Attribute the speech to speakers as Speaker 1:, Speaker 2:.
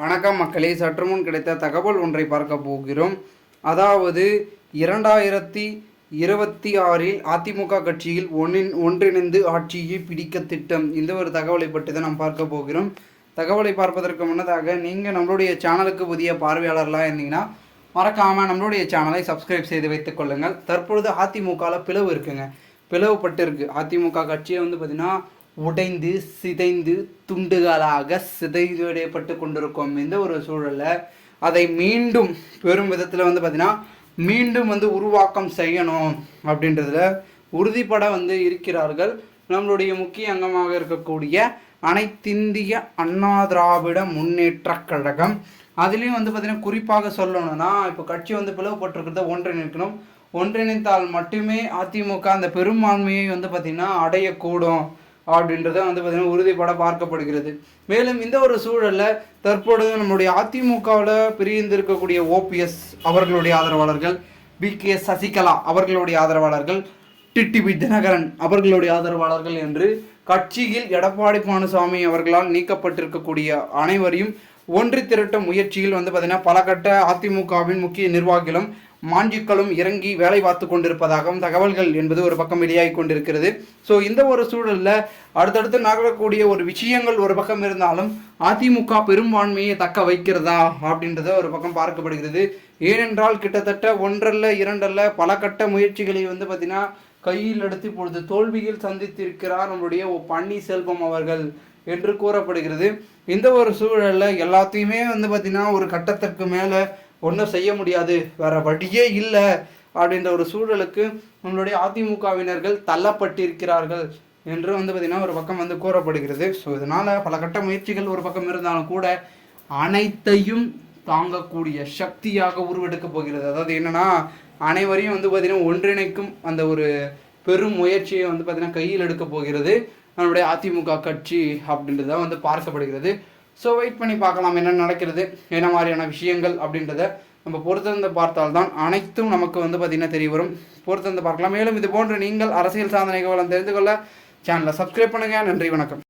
Speaker 1: வணக்கம் மக்களே சற்று முன் கிடைத்த தகவல் ஒன்றை பார்க்க போகிறோம். அதாவது இரண்டாயிரத்தி இருபத்தி ஆறில் அதிமுக கட்சியில் ஒன்றின் ஒன்றிணைந்து ஆட்சியை பிடிக்க திட்டம். இந்த ஒரு தகவலை பற்றி தான் நாம் பார்க்க போகிறோம். தகவலை பார்ப்பதற்கு முன்னதாக நீங்கள் நம்மளுடைய சேனலுக்கு புதிய பார்வையாளர்களாக இருந்தீங்கன்னா மறக்காமல் நம்மளுடைய சேனலை சப்ஸ்கிரைப் செய்து வைத்துக் கொள்ளுங்கள். தற்பொழுது அதிமுகவில் பிளவு இருக்குங்க. பிளவுபட்டு இருக்குது அதிமுக கட்சியை வந்து பார்த்திங்கன்னா உடைந்து சிதைந்து துண்டுகளாக சிதைவடையப்பட்டு கொண்டிருக்கும் இந்த ஒரு சூழலில் அதை மீண்டும் பெரும் விதத்தில் வந்து பார்த்திங்கன்னா மீண்டும் வந்து உருவாக்கம் செய்யணும் அப்படின்றதுல உறுதிப்பட வந்து இருக்கிறார்கள். நம்மளுடைய முக்கிய அங்கமாக இருக்கக்கூடிய அனைத்திந்திய அண்ணா திராவிட முன்னேற்ற கழகம். அதுலேயும் வந்து பார்த்திங்கன்னா குறிப்பாக சொல்லணும்னா இப்போ கட்சி வந்து பிளவுபட்டிருக்கிறத ஒன்றிணைக்கணும். ஒன்றிணைத்தால் மட்டுமே அதிமுக அந்த பெரும்பான்மையை வந்து பார்த்திங்கன்னா அடையக்கூடும். அப்படின்றத வந்து பார்த்திங்கன்னா உறுதிப்பட பார்க்கப்படுகிறது. மேலும் இந்த ஒரு சூழலில் தற்பொழுது நம்முடைய அதிமுகவில் பிரிந்திருக்கக்கூடிய ஓபிஎஸ் அவர்களுடைய ஆதரவாளர்கள் பி கே சசிகலா அவர்களுடைய ஆதரவாளர்கள் டிடிபி தினகரன் அவர்களுடைய ஆதரவாளர்கள் என்று கட்சியில் எடப்பாடி பழனிசாமி அவர்களால் நீக்கப்பட்டிருக்கக்கூடிய அனைவரையும் ஒன்றி திரட்டும் முயற்சியில் வந்து பார்த்தீங்கன்னா பல கட்ட அதிமுகவின் முக்கிய நிர்வாகிகளும் மாஞ்சிக்களும் இறங்கி வேலை பார்த்து கொண்டிருப்பதாகவும் தகவல்கள் என்பது ஒரு பக்கம் வெளியாகி கொண்டிருக்கிறது. ஸோ இந்த ஒரு சூழலில் அடுத்தடுத்து நகரக்கூடிய ஒரு விஷயங்கள் ஒரு பக்கம் இருந்தாலும் அதிமுக பெரும்பான்மையை தக்க வைக்கிறதா அப்படின்றத ஒரு பக்கம் பார்க்கப்படுகிறது. ஏனென்றால் கிட்டத்தட்ட ஒன்றல்ல இரண்டல்ல பல கட்ட முயற்சிகளை வந்து பார்த்தீங்கன்னா கையில் எடுத்து இப்பொழுது தோல்வியில் சந்தித்திருக்கிறார் நம்முடைய ஓ பன்னீர்செல்வம் அவர்கள் என்று கூறப்படுகிறது. இந்த ஒரு சூழலில் எல்லாத்தையுமே வந்து பார்த்திங்கன்னா ஒரு கட்டத்திற்கு மேலே ஒன்றும் செய்ய முடியாது வேற வழியே இல்லை அப்படின்ற ஒரு சூழலுக்கு நம்மளுடைய அதிமுகவினர்கள் தள்ளப்பட்டிருக்கிறார்கள் என்று வந்து பார்த்திங்கன்னா ஒரு பக்கம் வந்து கூறப்படுகிறது. ஸோ இதனால் பல கட்ட முயற்சிகள் ஒரு பக்கம் இருந்தாலும் கூட அனைத்தையும் தாங்கக்கூடிய சக்தியாக உருவெடுக்க போகிறது. அதாவது என்னன்னா அனைவரையும் வந்து பார்த்திங்கன்னா ஒன்றிணைக்கும் அந்த ஒரு பெரும் முயற்சியை வந்து பார்த்திங்கன்னா கையில் எடுக்க போகிறது நம்மளுடைய அதிமுக கட்சி அப்படின்றத வந்து பார்க்கப்படுகிறது. ஸோ வெயிட் பண்ணி பார்க்கலாம் என்ன நடக்கிறது என்ன மாதிரியான விஷயங்கள் அப்படின்றத நம்ம பொறுத்திருந்து பார்த்தால்தான் அனைத்தும் நமக்கு வந்து பார்த்திங்கன்னா தெரிய வரும். பொறுத்திருந்து பார்க்கலாம். மேலும் இது போன்ற நீங்கள் அரசியல் சாதனைகளை தெரிந்து கொள்ள சேனலை சப்ஸ்கிரைப் பண்ணுங்கள் நன்றி வணக்கம்.